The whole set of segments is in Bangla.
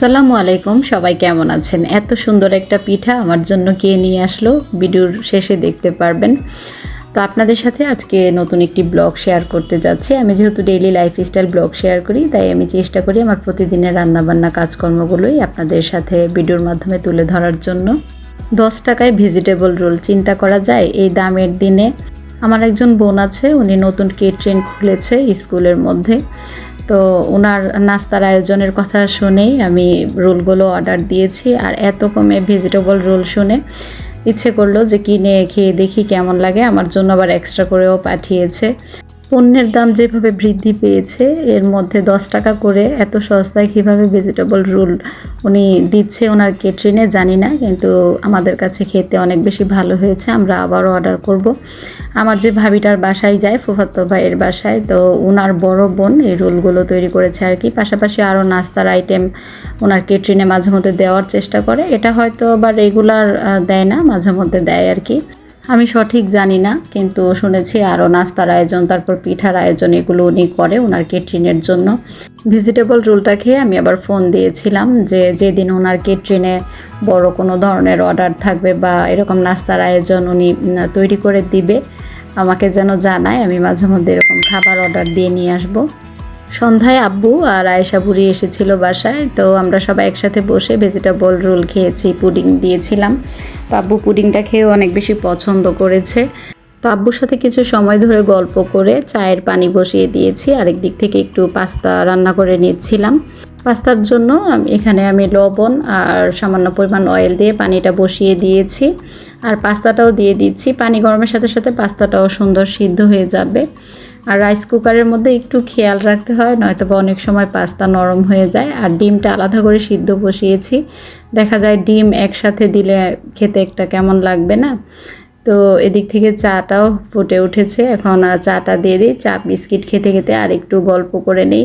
আসসালামু আলাইকুম, সবাই কেমন আছেন? এত সুন্দর একটা পিঠা আমার জন্য কে নিয়ে আসলো? ভিডিওর শেষে দেখতে পারবেন। তো আপনাদের সাথে আজকে নতুন একটি ব্লগ শেয়ার করতে যাচ্ছি। আমি যেহেতু ডেইলি লাইফস্টাইল ব্লগ শেয়ার করি, তাই আমি চেষ্টা করি আমার প্রতিদিনের রান্নাবান্না কাজকর্মগুলোই আপনাদের সাথে ভিডিওর মাধ্যমে তুলে ধরার জন্য। দশ টাকায় ভেজিটেবল রোল চিন্তা করা যায়, এই দামের দিনে। আমার একজন বোন আছে, উনি নতুন কেট্রেন খুলেছে স্কুলের মধ্যে। তো ওনার নাস্তার আয়োজনের কথা শুনেই আমি রোলগুলো অর্ডার দিয়েছি আর এত কমে ভেজিটেবল রোল শুনে ইচ্ছে করল যে কিনে খেয়ে দেখি কেমন লাগে। আমার জন্য আবার এক্সট্রা করেও পাঠিয়েছে। পণ্যের দাম যেভাবে বৃদ্ধি পেয়েছে, এর মধ্যে দশ টাকা করে এত সস্তায় কীভাবে ভেজিটেবল রোল উনি দিচ্ছে ওনার কেটরিনে জানি না, কিন্তু আমাদের কাছে খেতে অনেক বেশি ভালো হয়েছে, আমরা আবারও অর্ডার করব। আমার যে ভাবিটার বাসায় যায়, ফুফাতো ভাইয়ের বাসায়, তো ওনার বড় বোন এই রোলগুলো তৈরি করেছে আর কি। পাশাপাশি আরও নাস্তার আইটেম ওনার কেটরিনে মাঝে মধ্যে দেওয়ার চেষ্টা করে। এটা হয়তো বা রেগুলার দেয় না মাঝে মধ্যে দেয় আর কি। আমি সঠিক জানি না, কিন্তু শুনেছি আরও নাস্তার আয়োজন, তারপর পিঠার আয়োজন এগুলো উনি করে ওনার কেটরিনের জন্য। ভেজিটেবল রোলটা খেয়ে আমি আবার ফোন দিয়েছিলাম যে যেদিন ওনার কেটরিনে বড় কোনো ধরনের অর্ডার থাকবে বা এরকম নাস্তার আয়োজন উনি তৈরি করে দিবে, আমাকে যেন জানায়, আমি মাঝে মধ্যে এরকম খাবার অর্ডার দিয়ে নিয়ে আসব। সন্ধ্যায় আব্বু আর আয়েশা বুড়ি এসেছিল বাসায়, তো আমরা সবাই একসাথে বসে ভেজিটেবল রোল খেয়েছি পুডিং দিয়েছিলাম। তো আব্বু পুডিংটা খেয়ে অনেক বেশি পছন্দ করেছে। তো আব্বুর সাথে কিছু সময় ধরে গল্প করে চায়ের পানি বসিয়ে দিয়েছি, আরেক দিক থেকে একটু পাস্তা রান্না করে নিয়েছিলাম পাস্তার জন্য এখানে আমি লবণ আর সামান্য পরিমাণ অয়েল দিয়ে পানিটা বসিয়ে দিয়েছি। আর পাস্তাটাও দিয়ে দিচ্ছি, পানি গরমের সাথে সাথে পাস্তাটাও সুন্দর সিদ্ধ হয়ে যাবে। আর রাইস কুকারের মধ্যে একটু খেয়াল রাখতে হয় নয়তো বা অনেক সময় পাস্তা নরম হয়ে যায়। আর ডিমটা আলাদা করে সিদ্ধ বসিয়েছি। দেখা যায় ডিম একসাথে দিলে খেতে একটা কেমন লাগবে না? তো এদিক থেকে চাটাও ফুটে উঠেছে। এখন চাটা দিয়ে দিই, চা, বিস্কিট খেতে খেতে আর একটু গল্প করে নেই।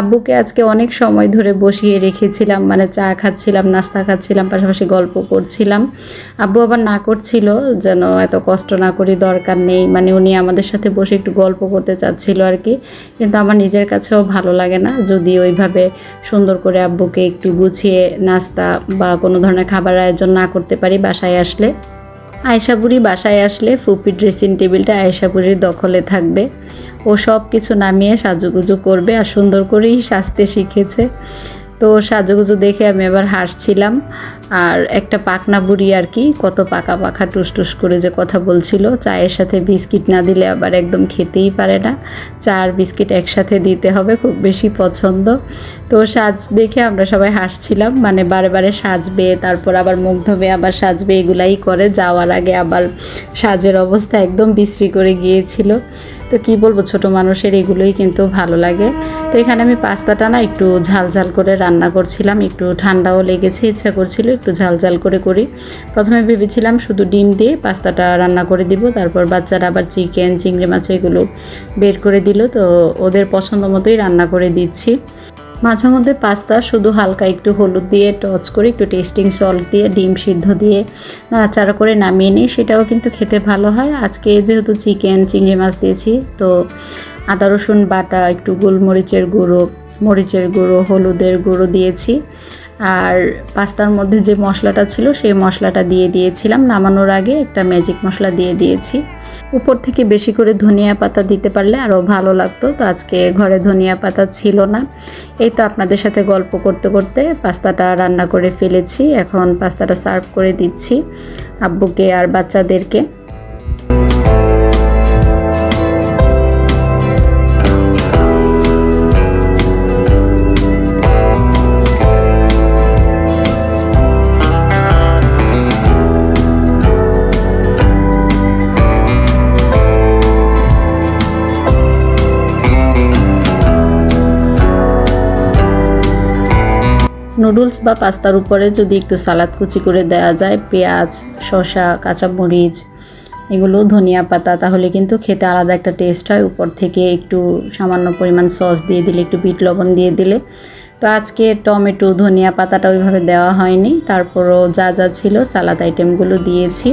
আব্বুকে আজকে অনেক সময় ধরে বসিয়ে রেখেছিলাম মানে চা খাচ্ছিলাম, নাস্তা খাচ্ছিলাম, পাশাপাশি গল্প করছিলাম। আব্বু আবার না করছিল, যেন এত কষ্ট না করি, দরকার নেই। মানে উনি আমাদের সাথে বসে একটু গল্প করতে চাচ্ছিল আর কি। কিন্তু আমার নিজের কাছেও ভালো লাগে না। যদি ওইভাবে সুন্দর করে আব্বুকে একটু গুছিয়ে নাস্তা বা কোনো ধরনের খাবার আয়োজন না করতে পারি বাসায় আসলে। আয়সাপুরি বাসায় আসলে ফুপি ড্রেসিং টেবিলটা আয়সাপুরির দখলে থাকবে। ও সব কিছু নামিয়ে সাজুগুজু করবে আর সুন্দর করেই সাজতে শিখেছে। তো সাজুগুজু দেখে আমি এবার হাসছিলাম। আর একটা পাকনা বুড়ি আর কি, কত পাকা পাখা টুস টুস করে যে কথা বলছিল। চায়ের সাথে বিস্কিট না দিলে আবার একদম খেতেই পারে না। চা আর বিস্কিট একসাথে দিতে হবে, খুব বেশি পছন্দ। তো সাজ দেখে আমরা সবাই হাসছিলাম। মানে বারে বারে সাজবে, তারপর আবার মুখ ধোবে, আবার সাজবে, এগুলাই করে। যাওয়ার আগে আবার সাজের অবস্থা একদম বিশ্রী করে গিয়েছিল। তো কি বলব, ছোট মানুষের এগুলোই কিন্তু ভালো লাগে। তো এখানে আমি পাস্তাটা না একটু ঝাল ঝাল করে রান্না করছিলাম, একটু ঠান্ডাও লেগেছে, ইচ্ছা করছিল একটু ঝাল ঝাল করে করি। প্রথমে ভেবেছিলাম শুধু ডিম দিয়ে পাস্তাটা রান্না করে দিব, তারপর বাচ্চারা আবার চিকেন, চিংড়ি মাছ এগুলো বের করে দিল, তো ওদের পছন্দ মতোই রান্না করে দিচ্ছি। মাঝে মধ্যে পাস্তা, শুধু হালকা একটু হলুদ দিয়ে টচ করে একটু টেস্টিং সল্ট দিয়ে, ডিম সিদ্ধ দিয়ে নাড়াচাড়া করে নামিয়ে নিই। সেটাও কিন্তু খেতে ভালো হয়। আজকে যেহেতু চিকেন চিংড়ি মাছ দিয়েছি, তো আদা, রসুন বাটা, একটু গোলমরিচের গুঁড়ো, মরিচের গুঁড়ো, হলুদের গুঁড়ো দিয়েছি। আর পাস্তার মধ্যে যে মশলাটা ছিল, সেই মশলাটা দিয়ে দিয়েছিলাম। নামানোর আগে একটা ম্যাজিক মশলা দিয়ে দিয়েছি। উপর থেকে বেশি করে ধনিয়া পাতা দিতে পারলে আরও ভালো লাগতো। তো আজকে ঘরে ধনিয়া পাতা ছিল না। এই তো আপনাদের সাথে গল্প করতে করতে পাস্তাটা রান্না করে ফেলেছি। এখন পাস্তাটা সার্ভ করে দিচ্ছি আব্বুকে আর বাচ্চাদেরকে। নুডলস বা পাস্তার উপরে যদি একটু সালাদ কুচি করে দেওয়া যায়, পেঁয়াজ, শসা, কাঁচামরিচ, এগুলো ধনিয়া পাতা, তাহলে কিন্তু খেতে আলাদা একটা টেস্ট হয়। উপর থেকে একটু সামান্য পরিমাণ সস দিয়ে দিলে, একটু বিট লবণ দিয়ে দিলে তো আজকে টমেটো, ধনিয়া পাতাটা ওইভাবে দেওয়া হয়নি। তারপরও যা যা ছিল সালাদ আইটেমগুলো দিয়েছি।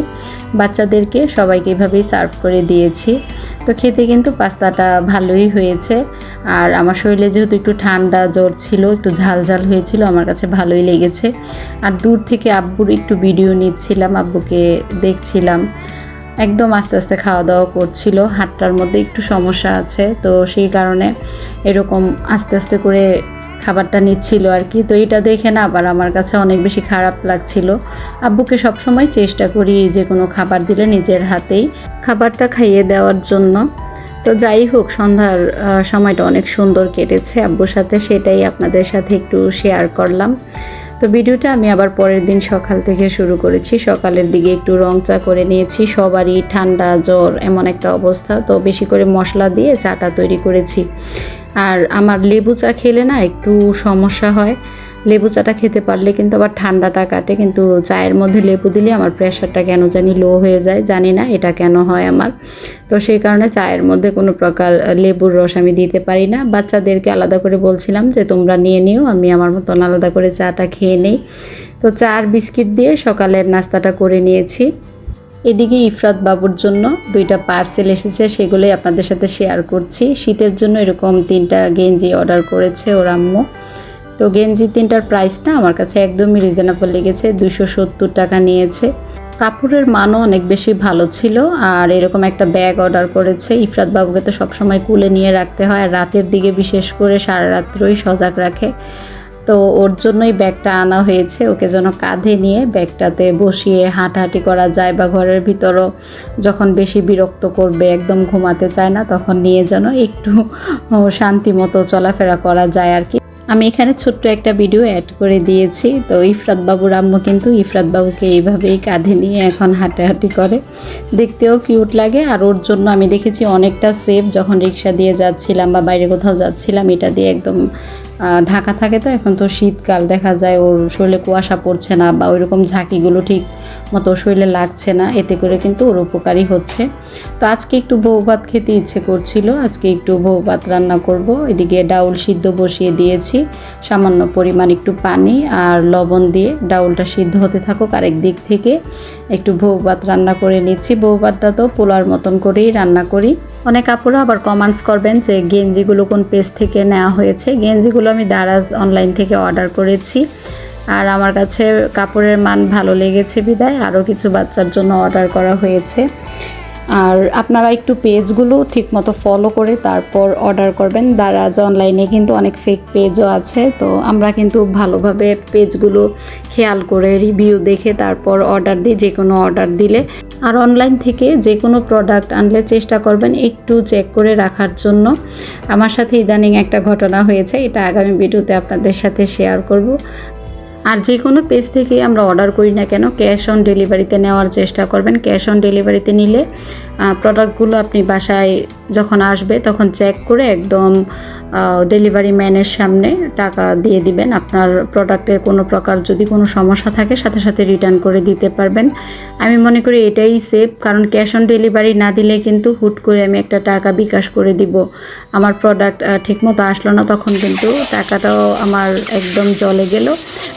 বাচ্চাদেরকে সবাইকে এভাবেই সার্ভ করে দিয়েছি। তো খেতে কিন্তু পাস্তাটা ভালোই হয়েছে। আর আমার শরীরে যেহেতু একটু ঠান্ডা জ্বর ছিল, একটু ঝাল ঝাল হয়েছিল, আমার কাছে ভালোই লেগেছে। আর দূর থেকে আব্বুর একটু ভিডিও নিচ্ছিলাম, আব্বুকে দেখছিলাম। একদম আস্তে আস্তে খাওয়া দাওয়া করছিল হাতটার মধ্যে একটু সমস্যা আছে। তো সেই কারণে এরকম আস্তে আস্তে করে খাবারটা নিচ্ছিল আর কি। তো এটা দেখে না আবার আমার কাছে অনেক বেশি খারাপ লাগছিল। আব্বুকে সবসময় চেষ্টা করি যে কোনো খাবার দিলে নিজের হাতেই খাবারটা খাইয়ে দেওয়ার জন্য। তো যাই হোক, সন্ধ্যার সময়টা অনেক সুন্দর কেটেছে আব্বুর সাথে, সেটাই আপনাদের সাথে একটু শেয়ার করলাম। তো ভিডিওটা আমি আবার পরের দিন সকাল থেকে শুরু করেছি। সকালের দিকে একটু রং চা করে নিয়েছি, সবারই ঠান্ডা, জ্বর এমন একটা অবস্থা। তো বেশি করে মশলা দিয়ে চাটা তৈরি করেছি। আর আমার লেবু চা খেলে না একটু সমস্যা হয়। লেবু চাটা খেতে পারলে কিন্তু আবার ঠান্ডাটা কাটে, কিন্তু চায়ের মধ্যে লেবু দিলে আমার প্রেশারটা কেন জানি লো হয়ে যায়, জানি না এটা কেন হয় আমার। তো সেই কারণে চায়ের মধ্যে কোনো প্রকার লেবুর রস আমি দিতে পারি না। বাচ্চাদেরকে আলাদা করে বলছিলাম যে, তোমরা নিয়ে নিও, আমি আমার মতন আলাদা করে চাটা খেয়ে নেই। তো চা আর বিস্কিট দিয়ে সকালের নাস্তাটা করে নিয়েছি। এদিকে ইফরাত বাবুর জন্য দুইটা পার্সেল এসেছে, সেগুলোই আপনাদের সাথে শেয়ার করছি। শীতের জন্য এরকম তিনটা গেঞ্জি অর্ডার করেছে ওর আম্মু। তো গেঞ্জি তিনটার প্রাইস না আমার কাছে একদমই রিজনেবল লেগেছে দুশো সত্তর টাকা নিয়েছে। কাপড়ের মানও অনেক বেশি ভালো ছিল, আর এরকম একটা ব্যাগ অর্ডার করেছে। ইফরাত বাবুকে তো সবসময় কুলে নিয়ে রাখতে হয়, আর রাতের দিকে বিশেষ করে সারা রাত্রই সজাগ রাখে। তো ওর জন্যই ব্যাগটা আনা হয়েছে। ওকে যেন কাঁধে নিয়ে ব্যাগটাতে বসিয়ে হাঁটাহাঁটি করা যায় বা ঘরের ভিতরও যখন বেশি বিরক্ত করবে, একদম ঘুমাতে চায় না, তখন নিয়ে যেন একটু শান্তি মতো চলাফেরা করা যায় আর কি। আমি এখানে ছোট্ট একটা ভিডিও অ্যাড করে দিয়েছি। তো ইফরাত বাবুর আম্মু কিন্তু ইফরাত বাবুকে এইভাবেই কাঁধে নিয়ে এখন হাঁটাহাঁটি করে। দেখতেও কিউট লাগে আর ওর জন্য আমি দেখেছি অনেকটা সেফ। যখন রিক্সা দিয়ে যাচ্ছিলাম বা বাইরে কোথাও যাচ্ছিলাম, এটা দিয়ে একদম ঢাকা থাকে তো, এখন তো শীতকাল, দেখা যায় ওর শরীরে কুয়াশা পড়ছে না বা ওইরকম ঝাঁকিগুলো ঠিক মতো শরীরে লাগছে না, এতে করে কিন্তু ওর উপকারী হচ্ছে। তো আজকে একটু বউ ভাত খেতে ইচ্ছে করছিল, আজকে একটু বউ ভাত রান্না করব। এদিকে ডাউল সিদ্ধ বসিয়ে দিয়েছি, সামান্য পরিমাণ একটু পানি আর লবণ দিয়ে ডাউলটা সিদ্ধ হতে থাকুক আরেক দিক থেকে। একটু বউ ভাত রান্না করে নিচ্ছি বউ ভাতটা তো পোলার মতন করেই রান্না করি। অনেক আপুরা আবার কমেন্টস করবেন যে গেঞ্জিগুলো কোন পেজ থেকে নেওয়া হয়েছে। গেঞ্জিগুলো আমি দারাজ অনলাইন থেকে অর্ডার করেছি। আর আমার কাছে কাপড়ের মান ভালো লেগেছে বিদায়। আরও কিছু বাচ্চার জন্য অর্ডার করা হয়েছে। আর আপনারা একটু পেজগুলো ঠিকমতো ফলো করে তারপর অর্ডার করবেন। দারাজ অনলাইনে কিন্তু অনেক ফেক পেজও আছে। তো আমরা কিন্তু ভালোভাবে পেজগুলো খেয়াল করে রিভিউ দেখে তারপর অর্ডার দিই, যে কোনো অর্ডার দিলে। আর অনলাইন থেকে যে কোনো প্রোডাক্ট আনলে চেষ্টা করবেন একটু চেক করে রাখার জন্য। আমার সাথে ইদানিং একটা ঘটনা হয়েছে, এটা আগামী ভিডিওতে আপনাদের সাথে শেয়ার করব। আর যে কোনো পেজ থেকে আমরা অর্ডার করি না কেন, ক্যাশ অন ডেলিভারিতে নেওয়ার চেষ্টা করবেন। ক্যাশ অন ডেলিভারিতে নিলে প্রোডাক্টগুলো আপনি বাসায় যখন আসবে তখন চেক করে একদম ডেলিভারি ম্যানের সামনে টাকা দিয়ে দিবেন। আপনার প্রোডাক্টে কোনো প্রকার যদি কোনো সমস্যা থাকে, সাথে সাথে রিটার্ন করে দিতে পারবেন। আমি মনে করি এটাই সেফ কারণ ক্যাশ অন ডেলিভারি না দিলে কিন্তু হুট করে আমি একটা টাকা বিকাশ করে দিব। আমার প্রোডাক্ট ঠিকমতো আসলো না তখন কিন্তু টাকাটাও আমার একদম জলে গেল।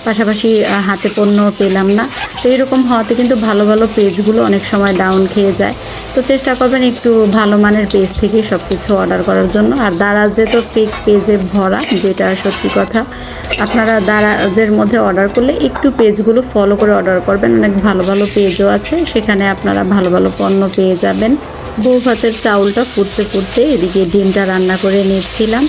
পাশাপাশি হাতে পণ্য পেলাম না। তো এরকম হওয়াতে কিন্তু ভালো ভালো পেজগুলো অনেক সময় ডাউন খেয়ে যায়। তো চেষ্টা করবেন একটু ভালো মানের পেজ থেকে সব কিছু অর্ডার করার জন্য। আর দারাজে তো ফেক পেজে ভরা, যেটা সত্যি কথা, আপনারা দারাজের মধ্যে অর্ডার করলে একটু পেজগুলো ফলো করে অর্ডার করবেন। অনেক ভালো ভালো পেজও আছে, সেখানে আপনারা ভালো ভালো পণ্য পেয়ে যাবেন। বউ ভাতের চাউলটা ফুটতে ফুটতে এদিকে ডিমটা রান্না করে নিচ্ছিলাম।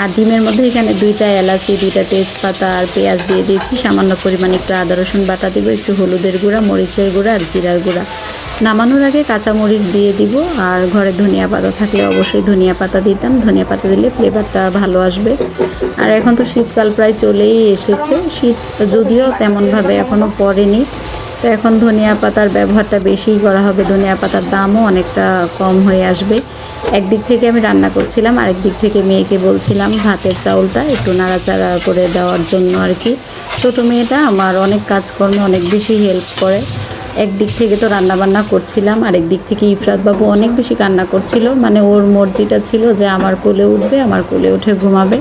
আর ডিমের মধ্যে এখানে দুইটা এলাচি, দুইটা তেজপাতা আর পেঁয়াজ দিয়ে দিয়েছি। সামান্য পরিমাণে একটু আদা রসুন বাটা দিব, একটু হলুদের গুঁড়া, মরিচের গুঁড়া আর জিরার গুঁড়া। নামানোর আগে কাঁচামরিচ দিয়ে দিব, আর ঘরে ধনিয়া পাতা থাকলে অবশ্যই ধনিয়া পাতা দিতাম। ধনিয়া পাতা দিলে ফ্লেভারটা ভালো আসবে। আর এখন তো শীতকাল প্রায় চলেই এসেছে। শীত যদিও তেমনভাবে এখনও পড়েনি। তো এখন ধনিয়া পাতার ব্যবহারটা বেশিই করা হবে। ধনিয়া পাতার দামও অনেকটা কম হয়ে আসবে। একদিক থেকে আমি রান্না করছিলাম, আরেক দিক থেকে মেয়েকে বলছিলাম, ভাতের চাউলটা একটু নাড়াচাড়া করে দেওয়ার জন্য আর কি। ছোটো মেয়েটা আমার অনেক কাজকর্মে অনেক বেশি হেল্প করে। একদিক থেকে তো রান্না বান্না করছিলাম, আরেক দিক থেকে ইফরাত বাবু অনেক বেশি কান্না করছিল। মানে ওর মর্জিটা ছিল যে আমার কোলে উঠবে, আমার কোলে উঠে ঘুমাবে,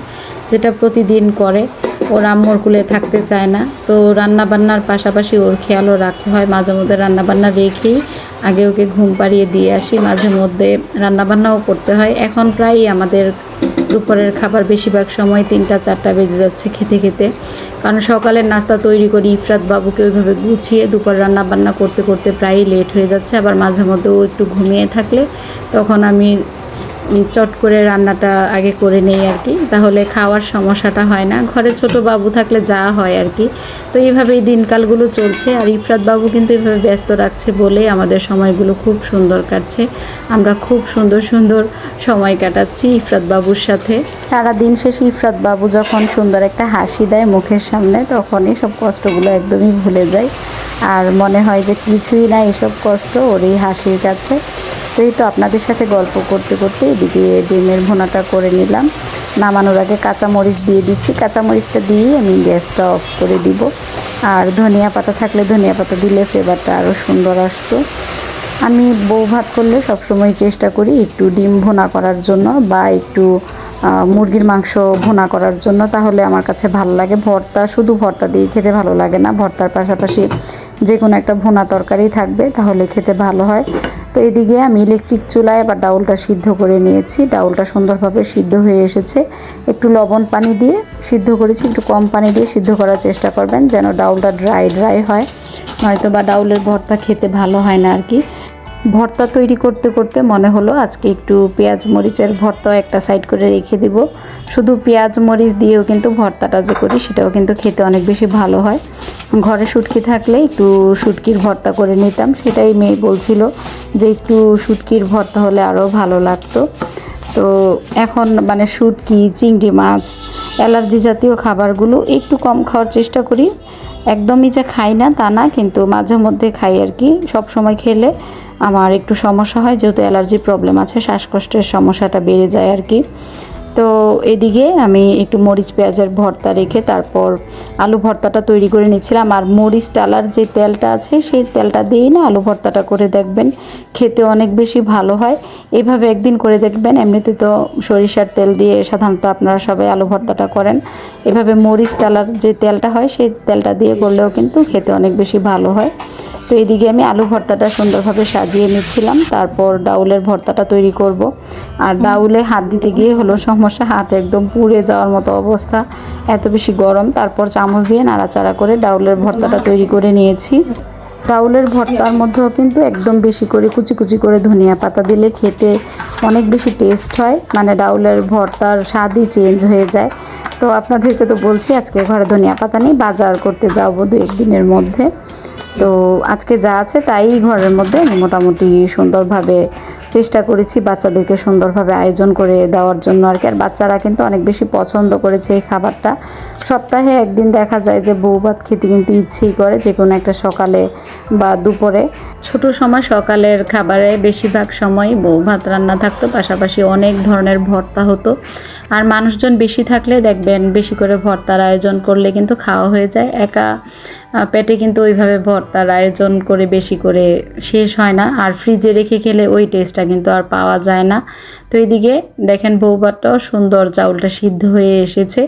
যেটা প্রতিদিন করে। ওর আম্মুর কুলে থাকতে চায় না। তো রান্না বান্নার পাশাপাশি ওর খেয়ালও রাখতে হয়। মাঝে মধ্যে রান্না বান্না রেখেই আগে ওকে ঘুম পাড়িয়ে দিয়ে আসি। মাঝে মধ্যে রান্নাবান্নাও করতে হয়। এখন প্রায়ই আমাদের দুপুরের খাবার বেশিরভাগ সময় তিনটা, চারটা বেজে যাচ্ছে খেতে খেতে। কারণ সকালের নাস্তা তৈরি করি, ইফরাত বাবুকে ওইভাবে গুছিয়ে দুপুর রান্না বান্না করতে করতে প্রায়ই লেট হয়ে যাচ্ছে। আবার মাঝে মধ্যে ও একটু ঘুমিয়ে থাকলে তখন আমি চট করে রান্নাটা আগে করে নেই আর কি। তাহলে খাওয়ার সমস্যাটা হয় না। ঘরে ছোট বাবু থাকলে যা হয় আর কি। তো এইভাবেই দিনকালগুলো চলছে। আর ইফরাত বাবু কিন্তু এভাবে ব্যস্ত রাখছে বলে আমাদের সময়গুলো খুব সুন্দর কাটছে। আমরা খুব সুন্দর সুন্দর সময় কাটাচ্ছি ইফরাত বাবুর সাথে। সারা দিন শেষে ইফরাত বাবু যখন সুন্দর একটা হাসি দেয় মুখের সামনে, তখনই সব কষ্টগুলো একদমই ভুলে যায়। আর মনে হয় যে কিছুই না এসব কষ্ট ওর এই হাসির কাছে। তো এই তো আপনাদের সাথে গল্প করতে করতে এদিকে ডিমের ভুনাটা করে নিলাম। নামানোর আগে কাঁচামরিচ দিয়ে দিচ্ছি। কাঁচামরিচটা দিয়ে আমি গ্যাসটা অফ করে দিব। আর ধনিয়া পাতা থাকলে ধনিয়া পাতা দিলে ফ্লেভারটা আরও সুন্দর আসতো আমি বউ ভাত করলে সবসময় চেষ্টা করি একটু ডিম ভুনা করার জন্য বা একটু মুরগির মাংস ভোনা করার জন্য। তাহলে আমার কাছে ভালো লাগে। ভর্তা, শুধু ভর্তা দিয়ে খেতে ভালো লাগে না। ভর্তার পাশাপাশি যে কোনো একটা ভোনা তরকারি থাকবে, তাহলে খেতে ভালো হয়। তো এদিকে আমি ইলেকট্রিক চুলায় বা ডাউলটা সিদ্ধ করে নিয়েছি। ডাউলটা সুন্দরভাবে সিদ্ধ হয়ে এসেছে। একটু লবণ পানি দিয়ে সিদ্ধ করেছি, একটু কম পানি দিয়ে সিদ্ধ করার চেষ্টা করবেন যেন ডাউলটা ড্রাই ড্রাই হয়। নয়তো বা ডাউলের ভর্তা খেতে ভালো হয় না আর কি। ভর্তা তৈরি করতে করতে মনে হলো আজকে একটু পেঁয়াজ মরিচের ভর্তা একটা সাইড করে রেখে দিব। শুধু পেঁয়াজ মরিচ দিয়েও কিন্তু ভর্তাটা যে করি সেটাও কিন্তু খেতে অনেক বেশি ভালো হয়। ঘরে শুটকি থাকলে একটু শুটকির ভর্তা করে নিতাম, সেটাই মেয়ে বলছিল যে একটু শুটকির ভর্তা হলে আরও ভালো লাগতো। তো এখন মানে শুটকি, চিংড়ি মাছ, অ্যালার্জি জাতীয় খাবারগুলো একটু কম খাওয়ার চেষ্টা করি। একদমই যে খাই না তা না, কিন্তু মাঝে মধ্যে খাই আর কি। সব সময় খেলে আমার একটু সমস্যা হয়, যেহেতু অ্যালার্জি প্রবলেম আছে, শ্বাসকষ্টের সমস্যাটা বেড়ে যায় আর কি। তো এদিকে আমি একটু মরিচ পেঁয়াজের ভর্তা রেখে তারপর আলু ভর্তাটা তৈরি করে নিচ্ছিলাম। আর মরিচ ডালার যে তেলটা আছে, সেই তেলটা দিয়েই না আলু ভর্তাটা করে দেখবেন, খেতে অনেক বেশি ভালো হয়। এভাবে একদিন করে দেখবেন, এমনিতে তো সরিষার তেল দিয়ে সাধারণত আপনারা সবাই আলু ভর্তাটা করেন। এভাবে মরিচ ডালার যে তেলটা হয়, সেই তেলটা দিয়ে করলেও কিন্তু খেতে অনেক বেশি ভালো হয়। তো এদিকে আমি আলু ভর্তাটা সুন্দরভাবে সাজিয়ে নিচ্ছিলাম। তারপর ডাউলের ভর্তাটা তৈরি করব। আর ডাউলে হাত দিতে গিয়ে হলো সমস্যা, হাত একদম পুড়ে যাওয়ার মতো অবস্থা। এত বেশি গরম। তারপর চামচ দিয়ে নাড়াচাড়া করে ডাউলের ভর্তাটা তৈরি করে নিয়েছি। ডাউলের ভর্তার মধ্যেও কিন্তু একদম বেশি করে কুচি কুচি করে ধনিয়া পাতা দিলে খেতে অনেক বেশি টেস্ট হয়। মানে ডাউলের ভর্তার স্বাদই চেঞ্জ হয়ে যায়। তো আপনাদেরকে তো বলছি, আজকে ঘরে ধনিয়া পাতা নেই, বাজার করতে যাব দু একদিনের মধ্যে। তো আজকে যা আছে তাই ঘরের মধ্যে আমি মোটামুটি সুন্দরভাবে চেষ্টা করেছি বাচ্চাদেরকে সুন্দরভাবে আয়োজন করে দেওয়ার জন্য আর কি। আর বাচ্চারা কিন্তু অনেক বেশি পছন্দ করেছে এই খাবারটা। সপ্তাহে একদিন দেখা যায় যে বউ ভাত খেতে কিন্তু ইচ্ছেই করে যে কোনো একটা সকালে বা দুপুরে। ছোট সময় সকালের খাবারে বেশিরভাগ সময় বউ ভাত রান্না থাকতো, পাশাপাশি অনেক ধরনের ভর্তা হতো। আর মানুষজন বেশি থাকলে দেখবেন বেশি করে ভর্তার আয়োজন করলে কিন্তু খাওয়া হয়ে যায়। একা পেটে কিন্তু ওইভাবে ভর্তার আয়োজন করে বেশি করে শেষ হয় না। আর ফ্রিজে রেখে খেলে ওই টেস্টটা কিন্তু আর পাওয়া যায় না। তো এইদিকে দেখেন বৌভাতটাও সুন্দর চাউলটা সিদ্ধ হয়ে এসেছে।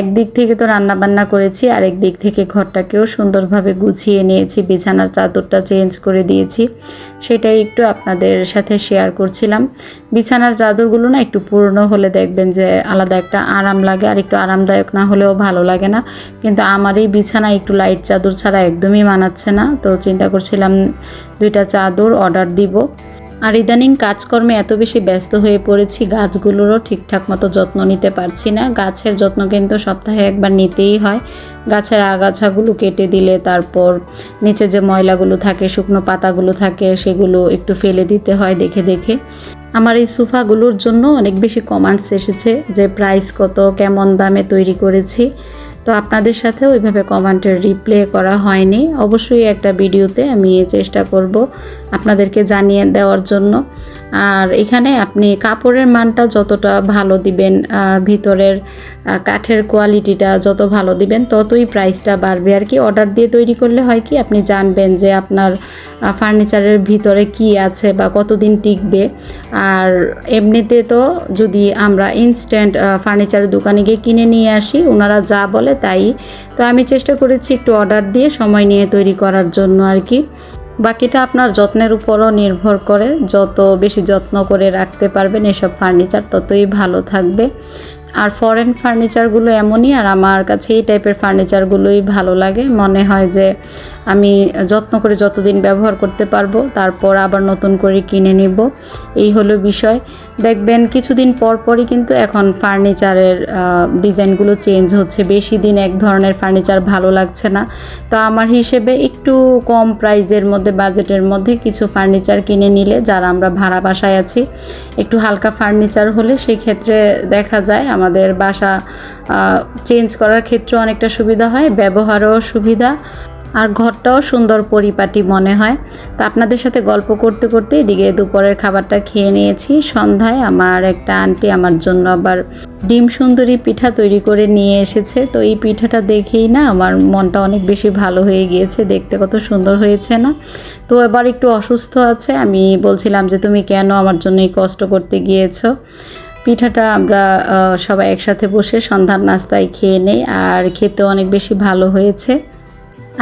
একদিক থেকে তো রান্না বান্না করেছি, আর দিক থেকে ঘরটাকেও সুন্দরভাবে গুছিয়ে নিয়েছি। বিছানার চাদরটা চেঞ্জ করে দিয়েছি। সেটাই একটু আপনাদের সাথে শেয়ার করছিলাম। বিছানার চাদরগুলো না একটু পুরনো হলে দেখবেন যে আলাদা একটা আরাম লাগে, আর একটু আরামদায়ক না হলেও ভালো লাগে না। কিন্তু আমার এই বিছানা একটু লাইট চাদর ছাড়া একদমই মানাচ্ছে না। তো চিন্তা করছিলাম দুইটা চাদর অর্ডার দিব। আর ইদানিং কাজকর্মে এত বেশি ব্যস্ত হয়ে পড়েছি, গাছগুলোরও ঠিকঠাক মতো যত্ন নিতে পারছি না। গাছের যত্ন কিন্তু সপ্তাহে একবার নিতেই হয়। গাছের আগাছাগুলো কেটে দিলে তারপর নিচে যে ময়লাগুলো থাকে, শুকনো পাতাগুলো থাকে, সেগুলো একটু ফেলে দিতে হয় দেখে দেখে। আমার এই সোফাগুলোর জন্য অনেক বেশি কমেন্টস এসেছে যে প্রাইস কত, কেমন দামে তৈরি করেছি। তো আপনাদের সাথে ওইভাবে কমেন্টের রিপ্লে করা হয়নি। অবশ্যই একটা ভিডিওতে আমি চেষ্টা করব আপনাদেরকে জানিয়ে দেওয়ার জন্য। আর এখানে আপনি কাপড়ের মানটা যতটা ভালো দিবেন ভিতরের কাঠের কোয়ালিটিটা যত ভালো দিবেন, ততই প্রাইসটা বাড়বে। আর কি অর্ডার দিয়ে তৈরি করলে হয় কি, আপনি জানবেন যে আপনার ফার্নিচারের ভিতরে কি আছে বা কতদিন টিকবে। আর এমনিতে তো যদি আমরা ইনস্ট্যান্ট ফার্নিচারের দোকানে গিয়ে কিনে নিয়ে আসি, ওনারা যা বলে তাই। তো আমি চেষ্টা করেছি একটু অর্ডার দিয়ে সময় নিয়ে তৈরি করার জন্য আর কি। বাকিটা আপনার যত্নের উপরও নির্ভর করে। যত বেশি যত্ন করে রাখতে পারবেন এসব ফার্নিচার ততই ভালো থাকবে। আর ফরেন ফার্নিচারগুলো এমনই, আর আমার কাছে এই টাইপের ফার্নিচারগুলোই ভালো লাগে। মনে হয় যে আমি যত্ন করে যতদিন ব্যবহার করতে পারব, তারপর আবার নতুন করে কিনে নিব। এই হলো বিষয়। দেখবেন কিছুদিন পর পরই কিন্তু এখন ফার্নিচারের ডিজাইনগুলো চেঞ্জ হচ্ছে। বেশি দিন এক ধরনের ফার্নিচার ভালো লাগছে না। তো আমার হিসেবে একটু কম প্রাইজের মধ্যে বাজেটের মধ্যে কিছু ফার্নিচার কিনে নিলে, যারা আমরা ভাড়া বাসায় আছি, একটু হালকা ফার্নিচার হলে সেই ক্ষেত্রে দেখা যায় আমাদের বাসা চেঞ্জ করার ক্ষেত্রে অনেকটা সুবিধা হয়, ব্যবহারও সুবিধা, আর ঘরটাও সুন্দর পরিপাটি মনে হয়। তো আপনাদের সাথে গল্প করতে করতে এদিকে দুপুরের খাবারটা খেয়ে নিয়েছি। সন্ধ্যায় আমার একটা আন্টি আমার জন্য আবার ডিম সুন্দরী পিঠা তৈরি করে নিয়ে এসেছে। তো এই পিঠাটা দেখেই না আমার মনটা অনেক বেশি ভালো হয়ে গিয়েছে। দেখতে কত সুন্দর হয়েছে না? তো এবার একটু অসুস্থ আছে, আমি বলছিলাম যে তুমি কেন আমার জন্য এই কষ্ট করতে গিয়েছো? পিঠাটা আমরা সবাই একসাথে বসে সন্ধ্যার নাস্তায় খেয়ে নেই, আর খেতে অনেক বেশি ভালো হয়েছে।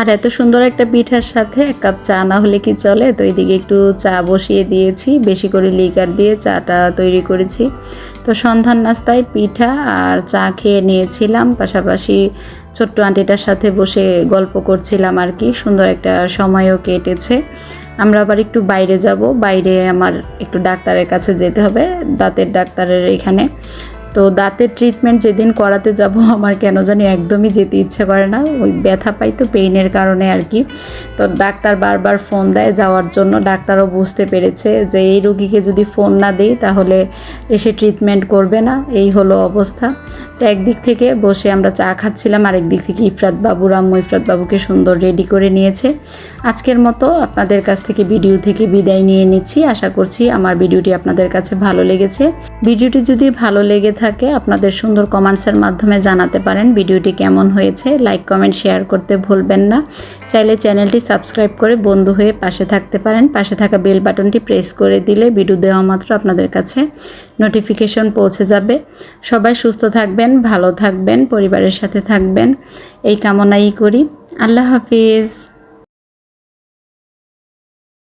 আর এত সুন্দর একটা পিঠার সাথে এক কাপ চা না হলে কি চলে? তো এইদিকে একটু চা বসিয়ে দিয়েছি, বেশি করে লিকার দিয়ে চাটা তৈরি করেছি। তো সন্ধ্যার নাস্তায় পিঠা আর চা খেয়ে নিয়েছিলাম, পাশাপাশি ছোট্ট আন্টিটার সাথে বসে গল্প করছিলাম আর কি। সুন্দর একটা সময়ও কেটেছে। আমরা আবার একটু বাইরে যাব। বাইরে আমার একটু ডাক্তারের কাছে যেতে হবে, দাঁতের ডাক্তারের এখানে। তো দাঁতের ট্রিটমেন্ট যেদিন করাতে যাব, আমার কেন জানি একদমই যেতে ইচ্ছে করে না। ওই ব্যথা পাই তো পেইনের কারণে আর কি। তো ডাক্তার বারবার ফোন দেয় যাওয়ার জন্য, ডাক্তারও বুঝতে পেরেছে যে এই রোগীকে যদি ফোন না দিই, তাহলে এসে ট্রিটমেন্ট করবে না। এই হলো অবস্থা। তো একদিক থেকে বসে আমরা চা খাচ্ছিলাম, আরেক দিক থেকে ইফরাত বাবু রাম্মু ইফরাত বাবুকে সুন্দর রেডি করে নিয়েছে। আজকের মতো আপনাদের কাছ থেকে ভিডিও থেকে বিদায় নিয়ে নিচ্ছি। আশা করছি আমার ভিডিওটি আপনাদের কাছে ভালো লেগেছে। ভিডিওটি যদি ভালো লেগে থাকে, আপনাদের সুন্দর কমেন্টসের মাধ্যমে জানাতে পারেন ভিডিওটি কেমন হয়েছে। লাইক কমেন্ট শেয়ার করতে ভুলবেন না। চাইলে চ্যানেলটি সাবস্ক্রাইব করে বন্ধু হয়ে পাশে থাকতে পারেন। পাশে থাকা বেল বাটনটি প্রেস করে দিলে ভিডিও দেওয়া মাত্র আপনাদের কাছে নোটিফিকেশন পৌঁছে যাবে। সবাই সুস্থ থাকবেন, ভালো থাকবেন, পরিবারের সাথে থাকবেন। এই কামনাই করি। আল্লাহ হাফিজ।